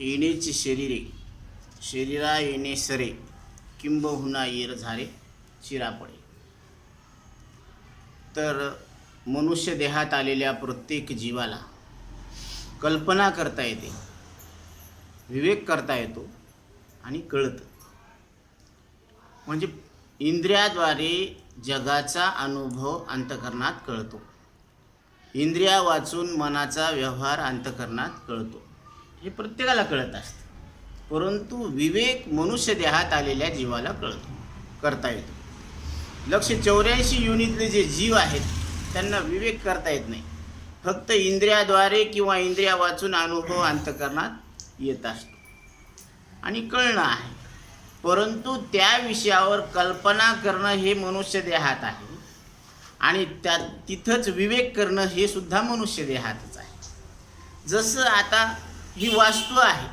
येणेची शरीरे शरीरा येणे सरे किंबहुना येर झारे चिरापडे. तर मनुष्य देहात आलेल्या प्रत्येक जीवाला कल्पना करता येते विवेक करता येतो आणि कळतं. म्हणजे इंद्रियाद्वारे जगाचा अनुभव अंतकरणात कळतो. इंद्रिया वाचून मनाचा व्यवहार अंतकरणात कळतो. हे प्रत्येकाला कळत असतं. परंतु विवेक मनुष्य देहात आलेल्या जीवाला कळतो करता येतो. लक्ष चौऱ्याऐंशी युनिटले जे जीव आहेत त्यांना विवेक करता येत नाही. फक्त इंद्रियाद्वारे किंवा इंद्रिया वाचून अनुभव अंतकरणात येत असतो. आणि कळणं आहे. परंतु त्या विषयावर कल्पना करणं हे मनुष्य देहात आहे. आणि त्या तिथंच विवेक करणं हे सुद्धा मनुष्य देहातच आहे. जसं आता ही वास्तू आहे.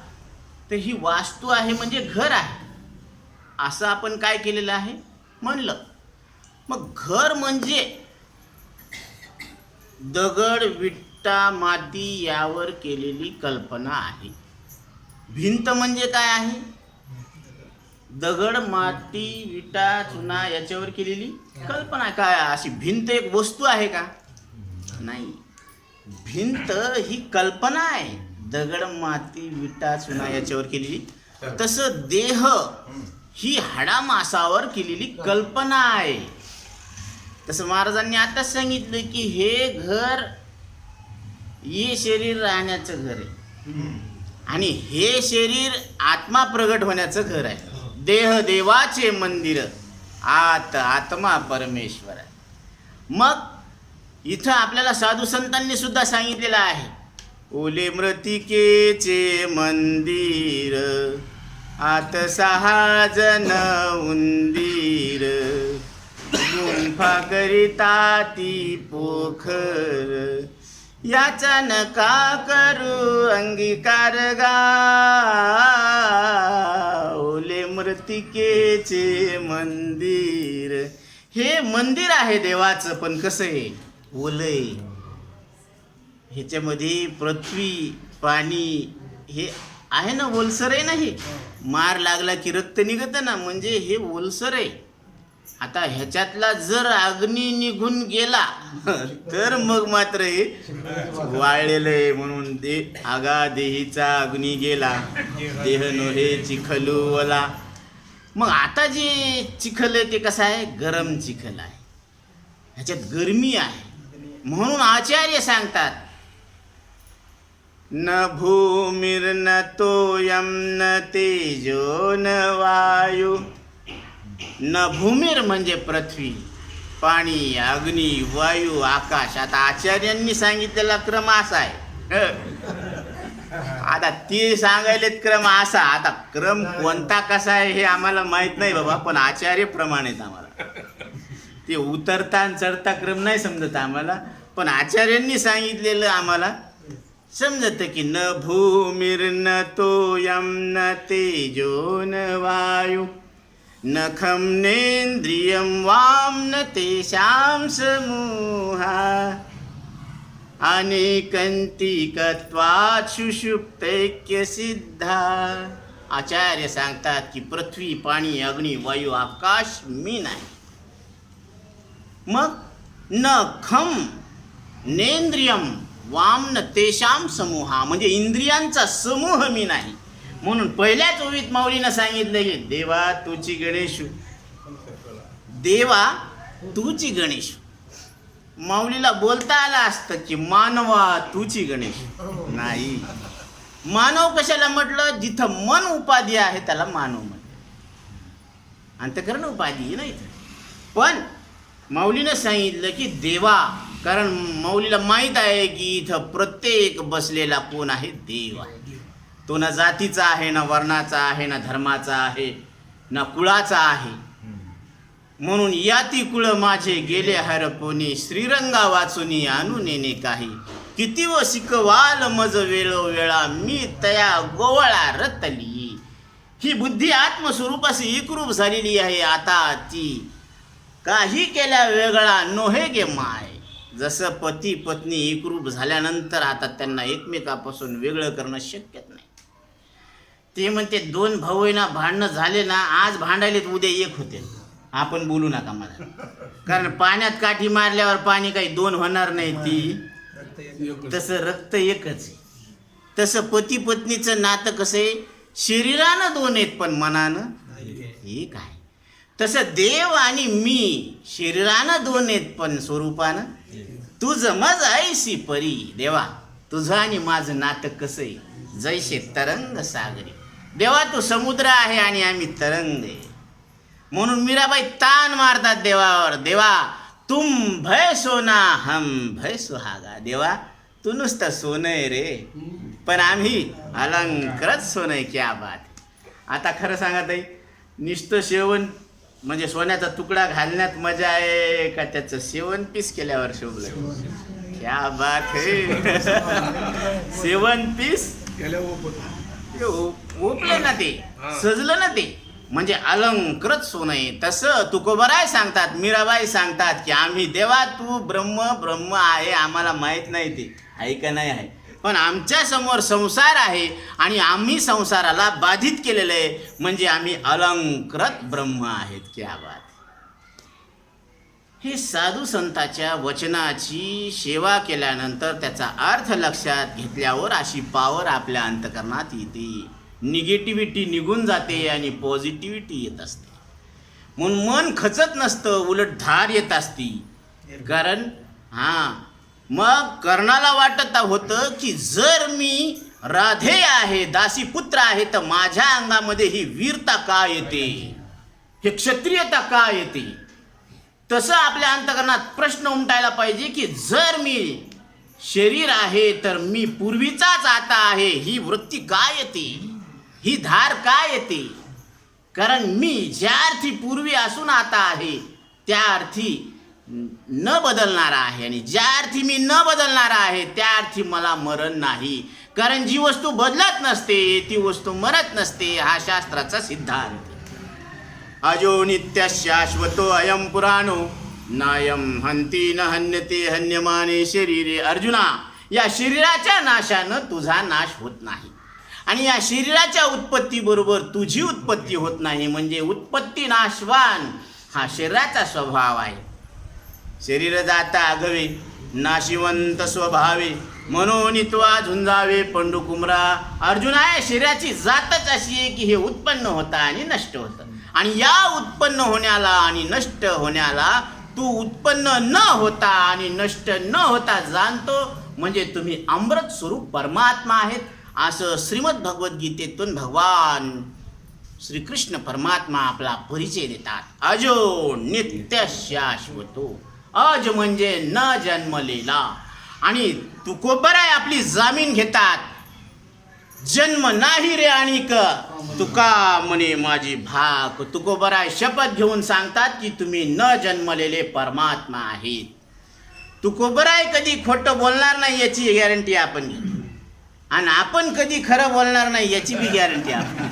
तर ही वास्तू आहे म्हणजे घर आहे. असं आपण काय केलेलं आहे? म्हणलं. मग घर म्हणजे दगड विट्टा माती यावर केलेली कल्पना आहे. भिंत म्हणजे काय आहे? दगड माती विटा चुना याच्यावर केलेली कल्पना. काय अशी भिंत एक वस्तू आहे का? नाही. भिंत ही कल्पना आहे. दगड माती विटा चुना याच्यावर केलेली. तसं देह ही हाडामासावर केलेली कल्पना आहे. तसं महाराजांनी आताच सांगितलं की हे घर हे शरीर राहण्याचं घर आहे. आणि हे शरीर आत्मा प्रगट होण्याचं घर आहे. देह देवाचे मंदिर आत आत्मा परमेश्वर आहे. मग इथं आपल्याला साधू संतांनी सुद्धा सांगितलेलं आहे. ओले मृतिकेचे मंदिर आत सहा जन उंदीर. गुंफा करिता ती पोखर. याचा नका करू अंगीकार गा ओले मृतिकेचे मंदिर. हे मंदिर आहे देवाचं पण कसं आहे? ओलय. ह्याच्यामध्ये पृथ्वी पाणी हे आहे ना ओलसर आहे ना हे? मार लागला की रक्त निघतं ना म्हणजे हे ओलसर आहे. आता ह्याच्यातला जर अग्नी निघून गेला तर मग मात्र हे वाळलेलं आहे म्हणून दे आगा देहीचा अग्नी गेला देह नोहे चिखलू वला मग आता जे चिखल आहे ते कसं आहे? गरम चिखल आहे. ह्याच्यात गरमी आहे. म्हणून आचार्य सांगतात न भूमिर्न तोयम न तेजो न वायू। न भूमीर म्हणजे पृथ्वी पाणी अग्नी वायू आकाश. आता आचार्यांनी सांगितलेला क्रम असा आहे. आता ते सांगायलेत क्रम असा. आता क्रम कोणता कसा आहे हे आम्हाला माहीत नाही बाबा पण आचार्य प्रमाणेच आम्हाला. ते उतरता आणि चढता क्रम नाही समजत आम्हाला पण आचार्यांनी सांगितलेलं आम्हाला समजत की न भूमिर्न तोयम न तेजो न वायू न खम नेन्द्रियं वाम न तेषां समूहा। अनेकंतिकत्वात् सुषुप्तैक्यसिद्धा आचार्य सांगतात की पृथ्वी पाणी अग्नी वायू आकाश मी नाही मग न खम नेंद्रियम वामन तेशाम समूहा म्हणजे इंद्रियांचा समूह मी नाही. म्हणून पहिल्याच ओवीत माऊलीनं सांगितलं की देवा तुची गणेशू. देवा तुची गणेश. माऊलीला बोलता आलं असतं की मानवा तुची गणेश. नाही. मानव कशाला म्हटलं? जिथं मन उपाधी आहे त्याला मानव म्हटलं. अंतकरण उपाधी नाही पण माऊलीनं सांगितलं की देवा कारण माऊलीला माहीत आहे की इथं प्रत्येक बसलेला कोण आहे? देव आहे. तो ना जातीचा आहे ना वर्णाचा आहे ना धर्माचा आहे ना कुळाचा आहे. म्हणून याती कुळ माझे गेले हरपोनी श्रीरंगा वाचुनी आणू नेणे काही. किती व शिकवाल मज वेळोवेळा. मी तया गोवळा रतली. ही बुद्धी आत्मस्वरूपाशी एकरूप झालेली आहे. आता ती काही केल्या वेगळा. नोहे गे माय. जसं पती पत्नी एकरूप झाल्यानंतर आता त्यांना एकमेकापासून वेगळं करणं शक्यच नाही. ते म्हणते दोन भाऊ ना भांडणं झाले ना आज भांडायले उद्या एक होते. आपण बोलू नका मला. कारण पाण्यात काठी मारल्यावर पाणी काही दोन होणार नाही ती. तसं रक्त एकच आहे. तसं पती पत्नीचं नातं कसं आहे? शरीरानं दोन आहेत पण मनानं एक आहे. तसं देव आणि मी शरीरानं दोन आहेत पण स्वरूपानं तुझं मज ऐशी परी देवा. तुझं आणि माझं नातं कसं आहे? जैसे तरंग सागरी. देवा तू समुद्र आहे आणि आम्ही तरंग आहे. म्हणून मीराबाई ताण मारतात देवावर. देवा तुम भय सोना हम भय सुहागा. देवा तू नुसतं सोनं आहे रे. पण आम्ही अलंकृत सोनं आहे क्या बात आता खरं सांगा ताई नुसतं शेवण म्हणजे सोन्याचा तुकडा घालण्यात मजा आहे का त्याचं सेवन पीस केल्यावर शोभलं? क्या बात है. सेवन पीस? ओपलं ना ते. सजलं ना ते. म्हणजे अलंकृत सोनं आहे. तसं तुकोबराय सांगतात मीराबाई सांगतात की आम्ही देवा तू ब्रह्म ब्रह्म आहे आम्हाला माहीत नाही ते. आहे का नाही आहे? पण आमच्यासमोर संसार आहे आणि आम्ही संसाराला बाधित केलेलं आहे. म्हणजे आम्ही अलंकृत ब्रह्म आहेत क्या बात हे साधू संताच्या वचनाची सेवा केल्यानंतर त्याचा अर्थ लक्षात घेतल्यावर अशी पावर आपल्या अंतकरणात येते. निगेटिव्हिटी निघून जाते आणि पॉझिटिव्हिटी येत असते. म्हणून मन खचत नसतं उलट धार येत असती. कारण हां मग कर्णाला वाटत होतं की जर मी राधे आहे दासी पुत्र आहे तर माझ्या अंगामध्ये ही वीरता का येते? हे क्षत्रियता का येते? तसं आपल्या अंतकरणात प्रश्न उमटायला पाहिजे की जर मी शरीर आहे तर मी पूर्वीचाच आता आहे ही वृत्ती का येते? ही धार का येते? कारण मी ज्या अर्थी पूर्वी असून आता आहे त्या अर्थी न बदलणारा आहे आणि ज्या अर्थी मी न बदलणारा आहे त्या अर्थी मला मरण नाही. कारण जी वस्तू बदलत नसते ती वस्तू मरत नसते हा शास्त्राचा सिद्धांत. अजो नित्य शाश्वतो अयम पुराणो नायम हंती न हन्यते हन्यमाने शरीरे. अर्जुना या शरीराच्या नाशानं तुझा नाश होत नाही. आणि या शरीराच्या उत्पत्तीबरोबर तुझी उत्पत्ती होत नाही. म्हणजे उत्पत्ती नाशवान हा शरीराचा स्वभाव आहे. शरीर जाता आगवे नाशिवंत स्वभावे. मनोनित्वा झुंजावे पंडुकुमरा अर्जुना या शरीराची जातच अशी आहे की हे उत्पन्न होतं आणि नष्ट होतं. आणि या उत्पन्न होण्याला आणि नष्ट होण्याला तू उत्पन्न न होता आणि नष्ट न होता जाणतो. म्हणजे तुम्ही अमृत स्वरूप परमात्मा आहेत. असं श्रीमद भगवद्गीतेतून भगवान श्रीकृष्ण परमात्मा आपला परिचय देतात. अजो नित्य शाश्वतो. अज म्हणजे न जन्मलेला. आणि तुकोबराय आपली जामीन घेतात. जन्म नाही रे आणि क तुका म्हणे माझी भाक. तुकोबराय शपथ घेऊन सांगतात की तुम्ही न जन्मलेले परमात्मा आहेत. तुकोबराय कधी खोटं बोलणार नाही याची गॅरंटी आपण घेतो. आणि आपण कधी खरं बोलणार नाही याची बी गॅरंटी आपण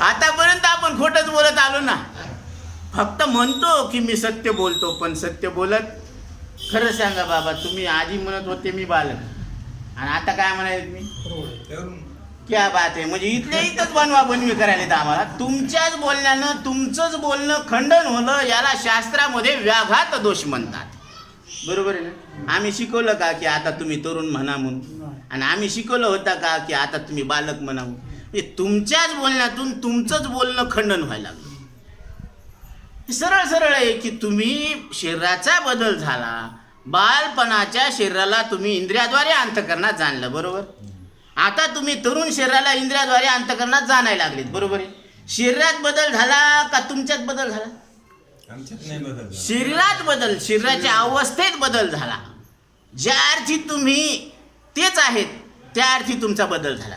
आतापर्यंत आपण खोटंच बोलत आलो ना. फक्त म्हणतो की मी सत्य बोलतो पण सत्य बोलत खरं सांगा बाबा तुम्ही आधी म्हणत होते मी बालक. आणि आता काय म्हणाले तुम्ही? क्या बात आहे. म्हणजे इथल्या इथंच बनवा बनवी करायला येतं आम्हाला. तुमच्याच बोलण्यानं तुमचंच बोलणं खंडन होणं याला शास्त्रामध्ये व्याघात दोष म्हणतात. बरोबर आहे ना? आम्ही शिकवलं का की आता तुम्ही तरुण म्हणा म्हणून? आणि आम्ही शिकवलं होतं का की आता तुम्ही बालक म्हणा म्हणून? म्हणजे तुमच्याच बोलण्यातून तुमचंच बोलणं खंडन व्हायला लागलं. सरळ सरळ आहे की तुम्ही शरीराचा बदल झाला बालपणाच्या शरीराला तुम्ही इंद्रियाद्वारे अंतकरणात जाणलं बरोबर? आता तुम्ही तरुण शरीराला इंद्रियाद्वारे अंतकरणात जाणायला लागलेत बरोबर आहे? शरीरात बदल झाला का तुमच्यात बदल झाला? शरीरात बदल शरीराच्या अवस्थेत बदल झाला. ज्या अर्थी तुम्ही तेच आहेत त्या अर्थी तुमचा बदल झाला.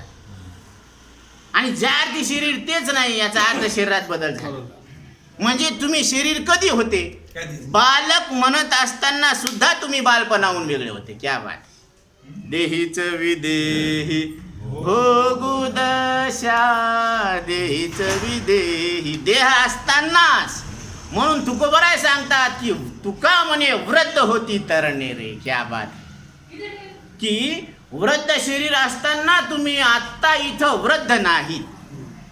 आणि ज्या अर्थी शरीर तेच नाही याचा अर्थ शरीरात बदल झाला. म्हणजे तुम्ही शरीर कधी होते? बालक म्हणत असताना सुद्धा तुम्ही बालपणाहून वेगळे होते. क्या बात. देहीच विदेही भोगू दशा देहीच विदेही. देह असतानाच. म्हणून तुकोबराय सांगतात की तुका म्हणे वृद्ध होती तरणे रे. क्या बात. की वृद्ध शरीर असताना तुम्ही आत्ता इथं वृद्ध नाहीत.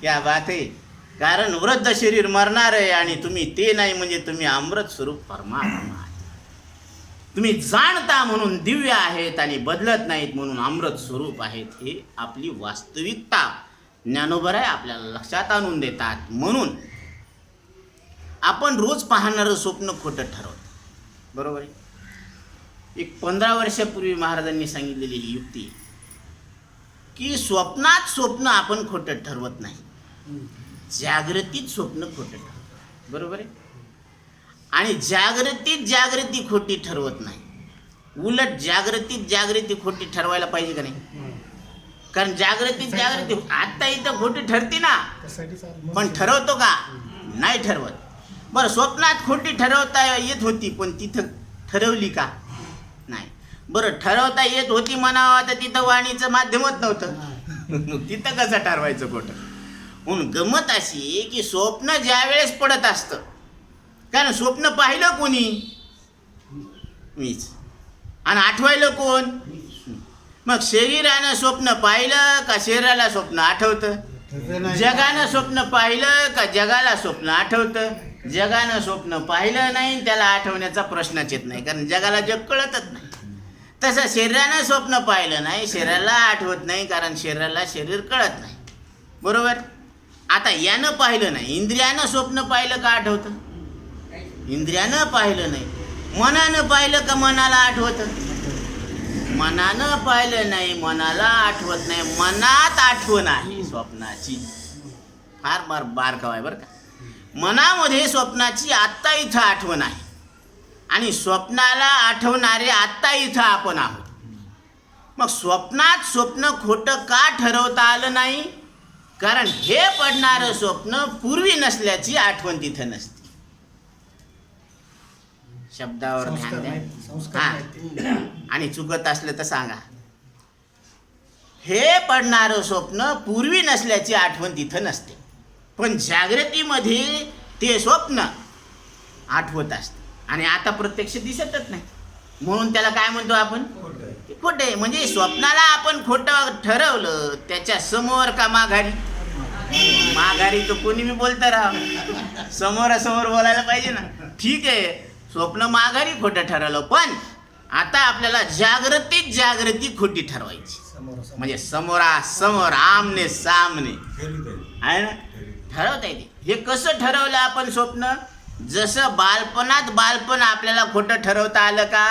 क्या बात आहे. कारण वृद्ध शरीर मरणार आहे आणि तुम्ही ते नाही म्हणजे तुम्ही अमृत स्वरूप परमात्मा आहे. तुम्ही जाणता म्हणून दिव्य आहेत आणि बदलत नाहीत म्हणून अमृत स्वरूप आहेत हे आपली वास्तविकता. ज्ञानोबर आहे आपल्याला लक्षात आणून देतात. म्हणून आपण रोज पाहणारं स्वप्न खोटं ठरवतो. बरोबर आहे? एक पंधरा वर्षापूर्वी महाराजांनी सांगितलेली ही युक्ती की स्वप्नात स्वप्न आपण खोटं ठरवत नाही. जागृतीत स्वप्न खोटं बरोबर आहे? आणि जागृतीत जागृती खोटी ठरवत नाही. उलट जागृतीत जागृती खोटी ठरवायला पाहिजे का नाही? कारण जागृतीत जागृती आता इथं खोटी ठरते ना. पण ठरवतो का? नाही ठरवत. बरं स्वप्नात खोटी ठरवता येत होती पण तिथं ठरवली का? नाही. बरं ठरवता येत होती म्हणावं तर तिथं वाणीचं माध्यमच नव्हतं. तिथं कसं ठरवायचं खोटं? म्हणून गमत अशी की स्वप्न ज्या वेळेस पडत असतं. कारण स्वप्न पाहिलं कोणी? मीच. आणि आठवायलं कोण? मग शरीरानं स्वप्न पाहिलं का शरीराला स्वप्न आठवतं? जगानं स्वप्न पाहिलं का जगाला स्वप्न आठवतं? जगानं स्वप्न पाहिलं नाही त्याला आठवण्याचा प्रश्नच येत नाही कारण जगाला जग कळतच नाही. तसं शरीरानं स्वप्न पाहिलं नाही शरीराला आठवत नाही कारण शरीराला शरीर कळत नाही. बरोबर? आता यानं पाहिलं नाही इंद्रियानं स्वप्न पाहिलं का आठवतं? इंद्रियानं पाहिलं नाही. मनानं पाहिलं का मनाला आठवतं? मनानं पाहिलं नाही मनाला आठवत नाही. मनात आठवण आहे स्वप्नाची. फार बार बारकाव आहे बरं का. मनामध्ये स्वप्नाची आत्ता इथं आठवण आहे. आणि स्वप्नाला आठवणारे आत्ता इथं आपण आहोत. मग स्वप्नात स्वप्न खोटं का ठरवता आलं नाही? कारण हे पडणारं स्वप्न पूर्वी नसल्याची आठवण तिथं नसते. शब्दावर ध्यान द्या. हा. आणि चुकत असलं तर सांगा. हे पडणारं स्वप्न पूर्वी नसल्याची आठवण तिथं नसते. पण जागृतीमध्ये ते स्वप्न आठवत असते. आणि आता प्रत्यक्ष दिसतच नाही. म्हणून त्याला काय म्हणतो आपण? खोटं म्हणजे स्वप्नाला आपण खोटं ठरवलं त्याच्यासमोर का माघारी तर कोणी मी बोलतं राह समोरासमोर बोलायला पाहिजे ना. ठीक आहे. स्वप्न माघारी खोटं ठरवलं पण आता आपल्याला जागृतीत जागृती खोटी ठरवायची. म्हणजे समोरा समोर आमने सामने. आहे ना? ठरवता येते. हे कसं ठरवलं आपण स्वप्न? जसं बालपणात बालपण आपल्याला खोटं ठरवता आलं का?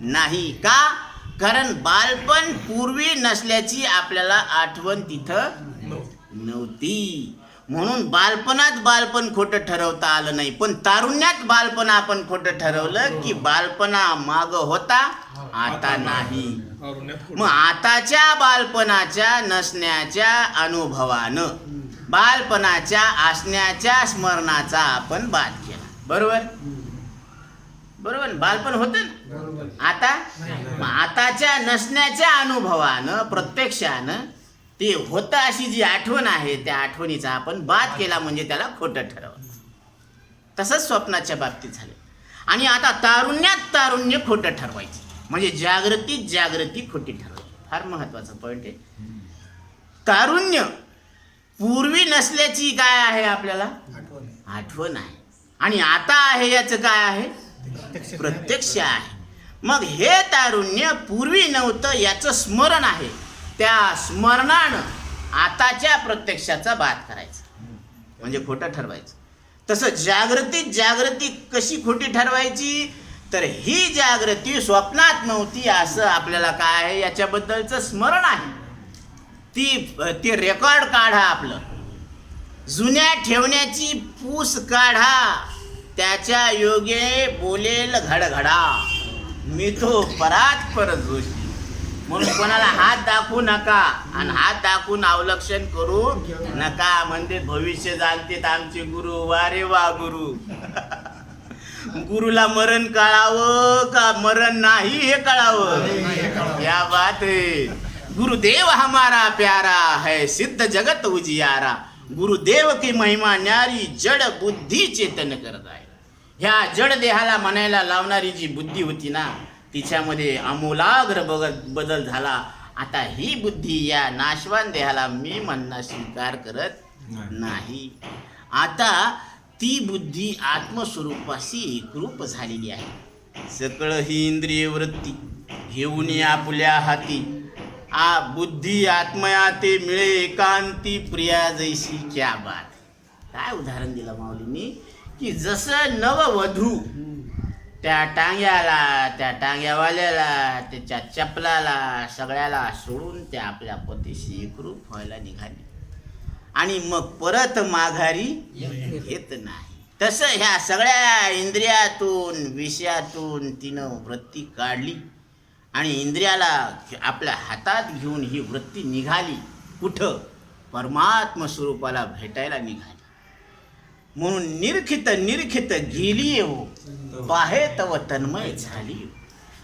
नाही का? कारण बालपण पूर्वी नसल्याची आपल्याला आठवण तिथं नव्हती. म्हणून बालपणात बालपण खोटं ठरवता आलं नाही. पण तारुण्यात बालपण आपण खोटं ठरवलं की बालपणा माग होता आता नाही. मग आताच्या बालपणाच्या नसण्याच्या अनुभवानं बालपणाच्या असण्याच्या स्मरणाचा आपण बाद केला. बरोबर? बरोबर? बालपण होतं ना? आता? आताच्या नसण्याच्या अनुभवानं प्रत्यक्षानं ते होतं अशी जी आठवण आहे त्या आठवणीचा आपण बाद केला म्हणजे त्याला खोटं ठरवलं. तसंच स्वप्नाच्या बाबतीत झालं. आणि आता तारुण्यात तारुण्य खोटं ठरवायचं. म्हणजे जागृतीत जागृती खोटी ठरवायची. फार महत्त्वाचा पॉईंट आहे. तारुण्य पूर्वी नसल्याची काय आहे आपल्याला? आठवण आहे. आणि आता आहे याचं काय आहे? प्रत्यक्ष आहे. मग हे तारुण्य पूर्वी नव्हतं याचं स्मरण आहे. त्या स्मरणानं आताच्या प्रत्यक्षाचा बाद करायचा. म्हणजे खोटं ठरवायचं. तसं जागृतीत जागृती कशी खोटी ठरवायची? तर ही जागृती स्वप्नात नव्हती असं आपल्याला काय आहे? याच्याबद्दलचं स्मरण आहे. ती ते रेकॉर्ड काढा आपलं. जुन्या ठेवण्याची पूस काढा. त्याच्या योगे बोलेल घडघडा. मी तो परात परत जोशी. म्हणून कोणाला हात दाखवू नका आणि हात दाखवून अवलक्षण करू नका. म्हणजे भविष्य जाणतेत आमचे गुरु. वारे वा गुरु. गुरुला मरण कळावं का मरण नाही हे कळावं? या बात गुरुदेव हमारा प्यारा है सिद्ध जगत उजियारा. गुरुदेव की महिमा न्यारी जड बुद्धी चेतन करत आहे. ह्या जड देहाला म्हणायला लावणारी जी बुद्धी होती ना तिच्यामध्ये आमूलाग्र बदल झाला. आता ही बुद्धी या नाशवान देहाला मी म्हणणं स्वीकार करत नाही. नाही. आता ती बुद्धी आत्मस्वरूपाशी एकरूप झालेली आहे. सकळ ही इंद्रिय वृत्ती घेऊन आपल्या हाती. आ बुद्धी आत्मया ते मिळे एकांती प्रिया जैसी क्या बात. काय उदाहरण दिलं माऊलींनी? की जसं नववधू त्या टांग्याला त्या टांग्यावाल्याला त्याच्या चपलाला सगळ्याला सोडून त्या आपल्या पतीशी एकरूप व्हायला निघाली. आणि मग परत माघारी येत नाही. तसं ह्या सगळ्या इंद्रियातून विषयातून तिनं वृत्ती काढली. आणि इंद्रियाला आपल्या हातात घेऊन ही वृत्ती निघाली. कुठं? परमात्म स्वरूपाला भेटायला निघाली. म्हणून निरखित निरखित गेली हो. बाहे तव तन्मय झाली हो.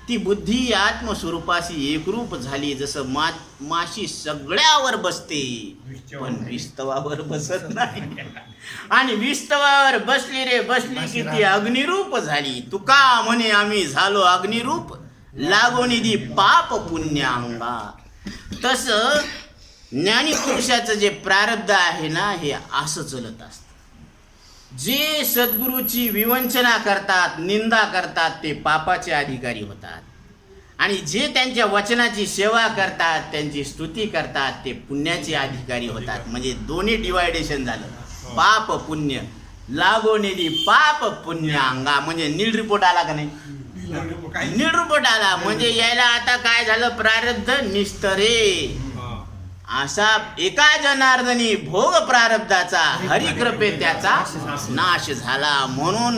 ती बुद्धी आत्मस्वरूपाशी एकरूप झाली जसं मा माशी सगळ्यावर बसते. पण विस्तवावर बसत नाही. आणि विस्तवावर बसली रे बसली की ती अग्निरूप झाली. तुका म्हणे आम्ही झालो अग्निरूप. लागोनिधी पाप पुण्यांगा. तस ज्ञानी पुरुषाचं जे प्रारब्ध आहे ना हे असं चलत असतं. जे सद्गुरूची विवंचना करतात निंदा करतात ते पापाचे अधिकारी होतात. आणि जे त्यांच्या वचनाची सेवा करतात त्यांची स्तुती करतात ते पुण्याचे अधिकारी होतात. म्हणजे दोन्ही डिवायडेशन झालं. पाप पुण्य. लागोनेली पाप पुण्य अंगा. म्हणजे नील रिपोर्ट आला का नाही? नील रिपोर्ट आला. म्हणजे यायला आता काय झालं? प्रारब्ध निस्तरे. असा एका जनार्दनी भोग प्रारब्धाचा हरिकृपे त्याचा नाश झाला. म्हणून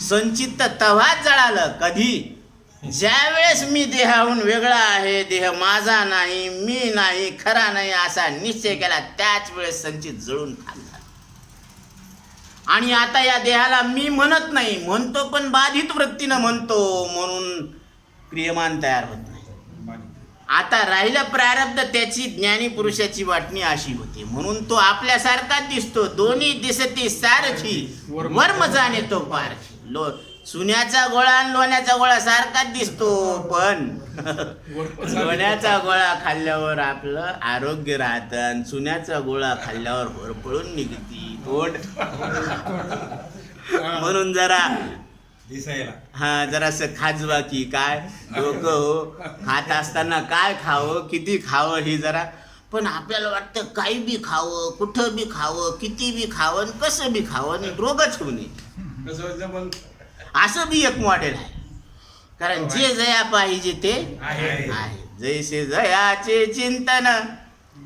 संचित तव्हाच जळालं. कधी? ज्या वेळेस मी देहाहून वेगळा आहे देह माझा नाही मी नाही खरा नाही असा निश्चय केला त्याच वेळेस संचित जळून खाल्ला आणि आता या देहाला मी म्हणत नाही. म्हणतो पण बाधित वृत्तीनं म्हणतो. म्हणून क्रियमान तयार होत. आता राहिलं प्रारब्ध त्याची ज्ञानी पुरुषाची वाटणी अशी होती. म्हणून तो आपल्यासारखाच दिसतो. दोन्ही दिसती सारखी. वर्म जाणे तो पारखी लो सुन्याचा गोळा आणि लोण्याचा गोळा सारखाच दिसतो पण लोण्याचा गोळा खाल्ल्यावर आपलं आरोग्य राहतं आणि सुन्याचा गोळा खाल्ल्यावर भरपळून निघती. तोंड. म्हणून जरा हा जरासं खाजवा की काय? डोकं हो. खात असताना काय खावं किती खावं हे जरा. पण आपल्याला वाटतं काही बी खावं कुठं बी खावं किती बी खावं कसं बी खावं रोगच होऊ नये. असं बी एक मॉडेल आहे. कारण जे जया पाहिजे ते आहे. जैसे जयाचे चिंतन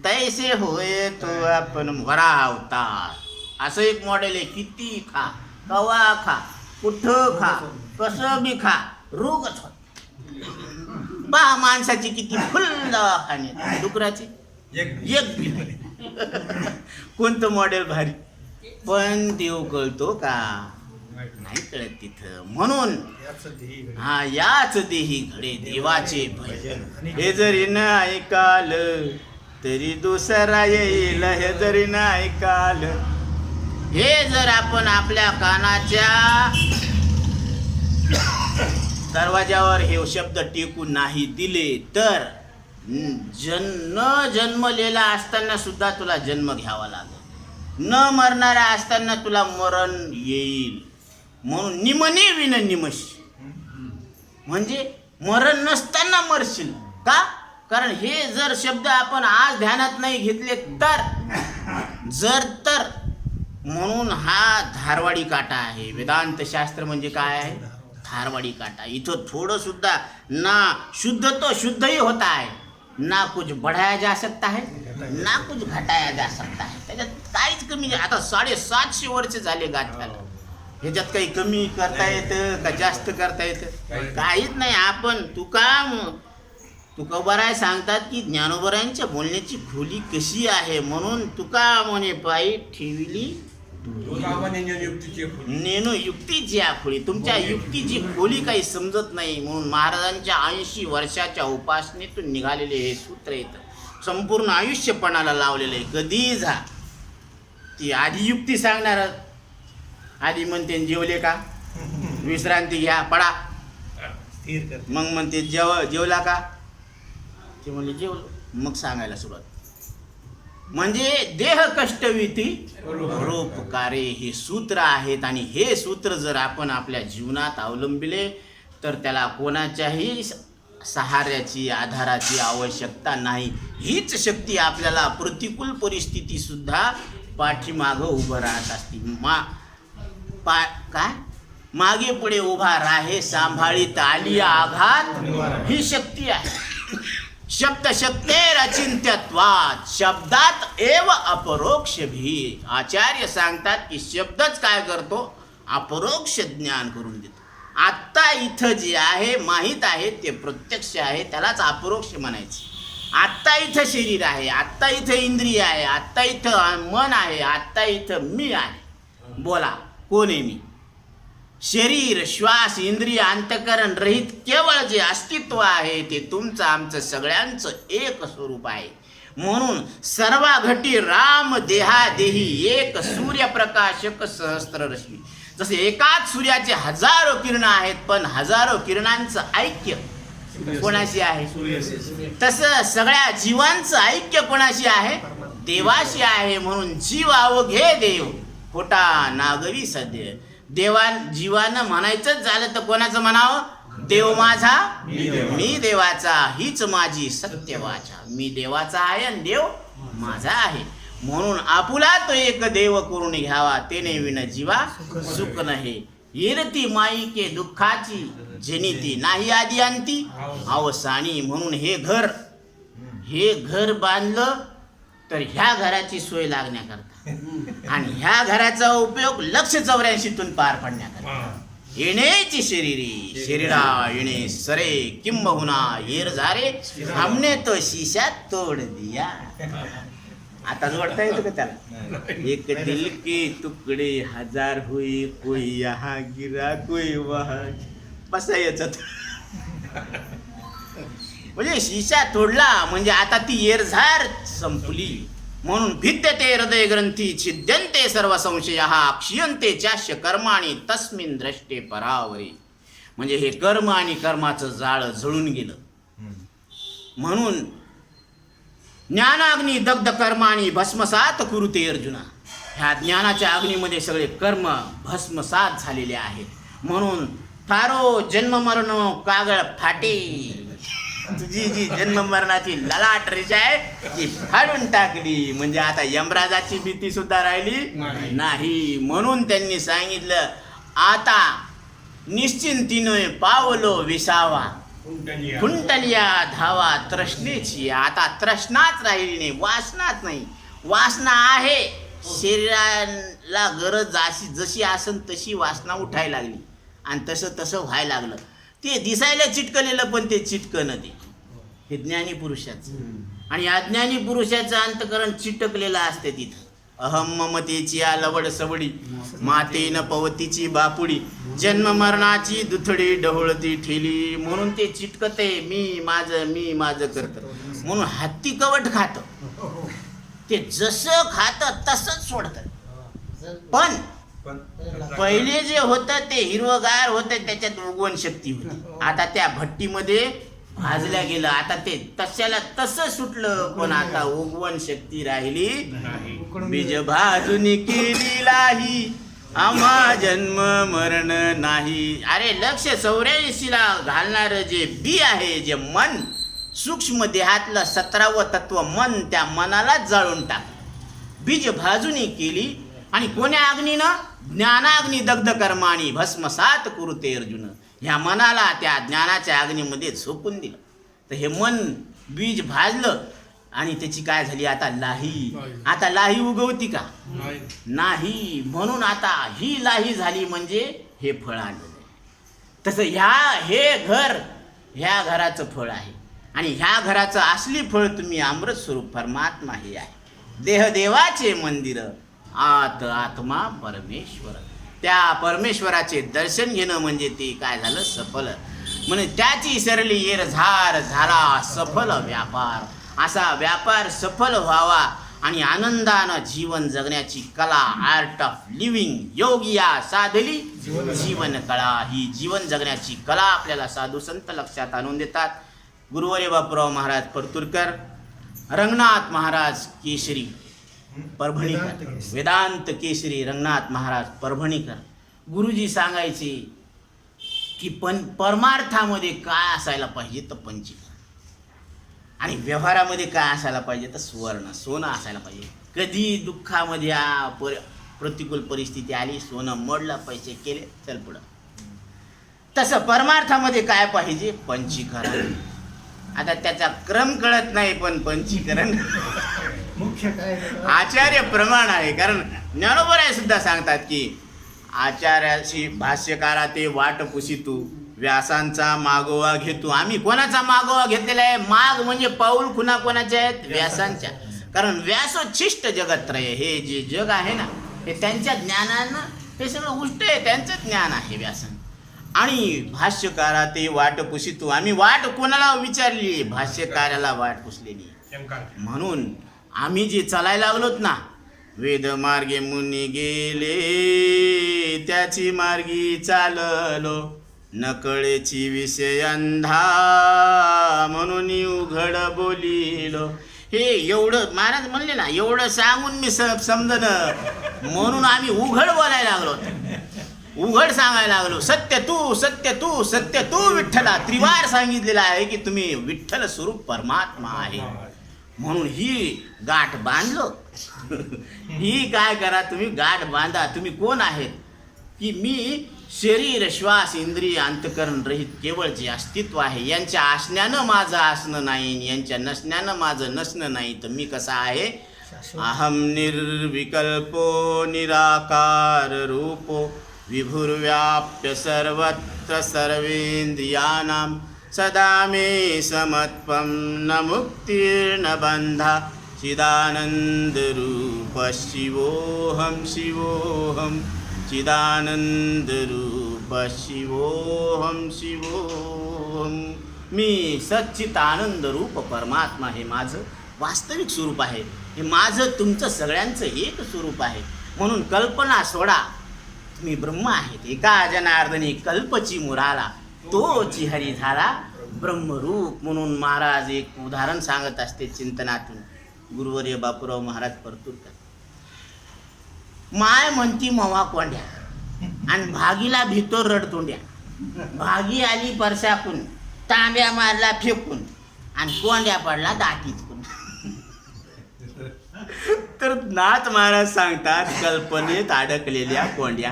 तैसे होय तो आपण वरा अवतार असं एक मॉडेल आहे. किती खा कवा खा. कुठं खा कसं बी खा रोगच होत बा माणसाची किती फुल दवाखाने डुकराची? एक एक बी. कोणतं मॉडेल भारी. पण देव कळतो का? नाही कळत तिथं. म्हणून हा याच देही घडे देवाचे भजन. हे जरी न ऐकाल तरी दुसरा येईल. हे जरी न ऐकाल हे जर आपण आपल्या कानाच्या दरवाजावर हे शब्द टेकून नाही दिले तर न- जन न जन्मलेला असताना सुद्धा तुला जन्म घ्यावा लागेल. न मरणारा असताना तुला मरण येईल. म्हणून निमने विन निमशी. म्हणजे मरण नसताना मरशील. का? कारण हे जर शब्द आपण आज ध्यानात नाही घेतले तर जर तर म्हणून हा धारवाडी काटा आहे. वेदांत शास्त्र म्हणजे काय आहे? धारवाडी काटा. इथं थोडं सुद्धा ना शुद्ध तो शुद्धही होता है ना कुछ बढ़ाया जा सकता है ना कुछ घटाया जा सकता है. त्याच्यात काहीच कमी नाही. आता साडेसातशे वर्ष झाले गाठ्याला ह्याच्यात काही कमी करता येतं का जास्त करता येतं? काहीच नाही. आपण तुका तुकोबाराय सांगतात की ज्ञानोबरायांच्या बोलण्याची खोली कशी आहे म्हणून तुका म्हणे पायी ठेवली नेनो युक्तीची आखोळी तुमच्या युक्तीची खोली काही समजत नाही म्हणून महाराजांच्या ऐंशी वर्षाच्या उपासनेतून निघालेले हे सूत्र येतं. संपूर्ण आयुष्यपणाला लावलेलं आहे. कधी जा. ती आधी युक्ती सांगणार. आधी म्हणते जेवले का? विश्रांती घ्या पडा. मग म्हणते जेव जेवला का? ते म्हणले जेवलो मग सांगायला सुरुवात. म्हणजे देह कष्टविती परोपकारे हे सूत्र आहेत आणि हे सूत्र जर आपण आपल्या जीवनात अवलंबिले तर त्याला कोणाच्याही सहाऱ्याची आधाराची आवश्यकता नाही. हीच शक्ती आपल्याला प्रतिकूल परिस्थिती सुद्धा पाठीमागं उभं राहत असते. मा पा काय? मागे पुढे उभा राहे सांभाळीत आली आघात ही शक्ती आहे. शब्द शक्तेर अचिंत्यत्वात शब्दात एव अपरोक्ष भी. आचार्य सांगतात की शब्दच काय करतो? अपरोक्ष ज्ञान करून देतो. आत्ता इथं जे आहे माहीत आहे ते प्रत्यक्ष आहे त्यालाच अपरोक्ष म्हणायचं. आत्ता इथं शरीर आहे आत्ता इथं इंद्रिय आहे आत्ता इथं मन आहे आत्ता इथं मी आहे. बोला कोण आहे मी? शरीर श्वास इंद्रिय अंतकरण रहित केवळ जे अस्तित्व आहे ते तुमचं आमचं सगळ्यांचं एक स्वरूप आहे. म्हणून सर्वा घटी राम देहा देही एक सूर्यप्रकाशक सहस्त्र रश्मी. जसे एकाच सूर्याचे हजारो किरण आहेत पण हजारो किरणांचं ऐक्य कोणाशी आहे? तसं सगळ्या जीवांचं ऐक्य कोणाशी आहे? देवाशी आहे. म्हणून जीव अवघे देव खोटा नागरी सध्य देवान जीवानं म्हणायचंच झालं तर कोणाचं म्हणावं? देव माझा मी देवा. मी देवाचा हीच माझी सत्य वाचा मी देवाचा आहे आणि देव माझा आहे. म्हणून आपुला तो एक देव करून घ्यावा. तेने विन जीवा सुख नहे. येरती माईके दुःखाची जनिती नाही आदी अंती अवसानी म्हणून हे घर हे घर बांधलं तर ह्या घराची सोय लागण्याकरता. आणि ह्या घराचा उपयोग लक्ष चौऱ्याऐंशीतून पार पडण्याकरता. येण्याची शरीरी. शरीरा येणे सरे किंबहुना येर झारे. हमने तो शीशा तोड दिया. आता जोडता येतो का त्याला? एक दिल के तुकडे हजार हुई कोई यहाँ गिरा कोई वहाँ बसा याच्यात. म्हणजे शिशा तोडला म्हणजे आता ती येरझार संपली. म्हणून भिद्यते हृदय ग्रंथी छिद्यंते सर्व संशय हा क्षियंते चाष्य कर्माणी तस्मिन द्रष्टे परावरी. म्हणजे हे कर्म आणि कर्माचं जाळं जळून गेलं. म्हणून ज्ञानाग्नी दग्ध कर्माणी भस्मसात कुरुते अर्जुना. ह्या ज्ञानाच्या अग्नीमध्ये सगळे कर्म भस्मसात झालेले आहेत. म्हणून थारो जन्म मरण कागळ फाटे. तुझी जी जन्म मरणाची ललाट रेषा आहे ती फाडून टाकली. म्हणजे आता यमराजाची भीती सुद्धा राहिली नाही. म्हणून त्यांनी सांगितलं आता निश्चिंतीने पावलो विसावा. कुंटलिया धावा तृष्णेची. आता तृष्णाच राहिली नाही वासनाच नाही. वासना आहे. शरीराला गरज अशी जशी असन तशी वासना उठायला लागली. आणि तसं तसं व्हायला लागलं. ते दिसायला चिटकलेलं पण ते चिटकणं ते. हे ज्ञानी पुरुषाचं. आणि अज्ञानी पुरुषाचं अंतकरण चिटकलेलं असते तिथं. अहम ममतेची या लवड सवडी मातेन पवतीची बापुडी जन्म मरणाची दुथडी डहोळती ठेली. म्हणून ते चिटकते मी माझं मी माझं करत म्हणून हत्ती कवट खात. ते जसं खात तसंच सोडत. पण पहिले जे होतं ते हिरवगार होतं त्याच्यात उगवण शक्ती होती. आता त्या भट्टीमध्ये भाजल्या गेलं. आता ते तशाला तसं सुटलं. पण आता उगवण शक्ती राहिली. बीज भाजून केली लाही आम्हा जन्म मरण नाही. अरे लक्ष चौऱ्याऐंशीला घालणारं जे बी आहे जे मन सूक्ष्म देहातलं सतरावं तत्व मन त्या मनालाच जाळून टाक बीज भाजूनी केली आणि कोण्या अग्नीनं? ज्ञानाग्नी दग्ध कर्माणी भस्मसात कुरुते अर्जुन. ह्या मनाला त्या ज्ञानाच्या अग्नीमध्ये झोपून दिलं. तर हे मन बीज भाजलं आणि त्याची काय झाली? आता लाही. आता लाही उगवती का? नाही. म्हणून आता ही लाही झाली म्हणजे हे फळ आलेलं आहे. तसं ह्या हे घर ह्या घराचं फळ आहे. आणि ह्या घराचं असली फळ तुम्ही अमृत स्वरूप परमात्मा हे आहे. देहदेवाचे मंदिर आत आत्मा परमेश्वर. त्या परमेश्वराचे दर्शन घेणं म्हणजे ते काय झालं? सफल. म्हणजे त्याची सरली येर झार झाला सफल व्यापार. असा व्यापार सफल व्हावा आणि आनंदानं जीवन जगण्याची कला आर्ट ऑफ लिव्हिंग योग या साधली जीवन कला. ही जीवन जगण्याची कला आपल्याला साधू संत लक्षात आणून देतात. गुरुवरे बापूराव महाराज परतुरकर रंगनाथ महाराज केशरी परभणीकर. वेदांत केसरी. रंगनाथ महाराज परभणीकर. गुरुजी सांगायचे की पण परमार्थामध्ये काय असायला पाहिजे तर पंचीकरण आणि व्यवहारामध्ये काय असायला पाहिजे तर सुवर्ण सोनं असायला पाहिजे. कधी दुःखामध्ये पर प्रतिकूल परिस्थिती आली सोनं मोडलं पैसे केले चल पुढं. तसं परमार्थामध्ये काय पाहिजे? पंचीकरण. आता त्याचा क्रम कळत नाही पण पंचीकरण. मुख्य काय? आचार्य प्रमाण आहे कारण ज्ञानोबराय सुद्धा सांगतात की आचार्याशी भाष्यकारा ते वाट पुसितू व्यासांचा मागोवा घेतो. आम्ही कोणाचा मागोवा घेतलेला आहे? माग म्हणजे पाऊल कुणा कोणाचे आहेत व्यासांच्या. कारण व्यासोच्छिष्ट जगत्रय हे जे जग आहे ना हे त्यांच्या ज्ञानानं हे सगळं उष्ट आहे त्यांचं ज्ञान आहे व्यासन. आणि भाष्यकारा ते वाट पुसितू. आम्ही वाट कोणाला विचारली? भाष्यकाराला वाट पुसलेली. म्हणून आम्ही जे चालायला लागलोत ना वेद मार्गे मुनी गेले त्याची मार्गी चाललो. नकळेची विषय अंधा म्हणून उघड बोलिलो. हे एवढं महाराज म्हणले ना एवढं सांगून मी समजन म्हणून आम्ही उघड बोलायला लागलो उघड सांगायला लागलो. सत्य तू सत्य तू सत्य तू विठ्ठला. त्रिवार सांगितलेला आहे की तुम्ही विठ्ठल स्वरूप परमात्मा आहे. म्हणून ही गाठ बांधलो. ही काय करा तुम्ही गाठ बांधा. तुम्ही कोण आहेत? की मी शरीर श्वास इंद्रिय अंतकरण रहित केवळ जे अस्तित्व आहे यांच्या असण्यानं माझं असणं नाही यांच्या नसण्यानं माझं नसणं नाही तर मी कसा आहे. अहम निर्विकल्पो निराकार रूपो विभुर्व्याप्य सर्वत्र सर्वेन्द्रियाणां सदा मे समत्वं न मुक्तिर्न बन्धा। चिदानन्दरूप शिवोऽहं। शिवोऽहं चिदानन्दरूप शिवोऽहं। शिवोऽहं मी सच्चित रूप परमात्मा हे माझं वास्तविक स्वरूप आहे. हे माझं तुमचं सगळ्यांचं एक स्वरूप आहे. म्हणून कल्पना सोडा. तुम्ही ब्रह्म आहेत. एका जनार्दनी कल्पची मुराला तो हरी झाला ब्रह्मरूप म्हणून महाराज एक उदाहरण सांगत असते चिंतनातून. गुरुवर्य बापूराव महाराज परतूरकर माय म्हणती मवा कोंड्या. आणि भागीला भितोर रडतोंड्या भागी आली परसाकून. तांब्या मारला फेकून. आणि कोंड्या पडला दाटीतून. तर नाथ महाराज सांगतात कल्पनेत अडकलेल्या कोंड्या.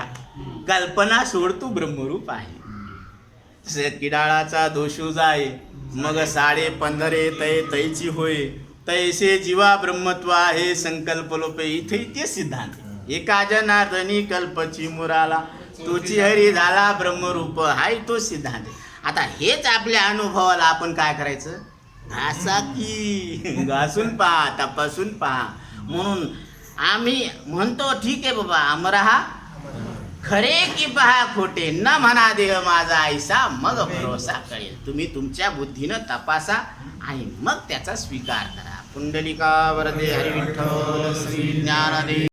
कल्पना सोड तू ब्रह्मरूप आहे. किडाळाचा दोषू जाय मग साडे पंधरे तय तैची होय तैसे जीवा ब्रह्मत्व आहे संकल्प लोपे. इथे ते सिद्धांत. एका जनार्दनी कल्पची मुराला. तुची हरी झाला ब्रह्मरूप. हाय तो सिद्धांत. आता हेच आपल्या अनुभवाला आपण काय करायचं? घासा की. घासून पहा तपासून पहा. म्हणून आम्ही म्हणतो ठीक आहे बाबा अमरहा खरे की पहा खोटे न म्हणा देह माझा ऐसा मग भरोसा कळेल. तुम्ही तुमच्या बुद्धीनं तपासा आणि मग त्याचा स्वीकार करा. पुंडलिका वरदे हरिविठ्ठल श्री ज्ञानदेव.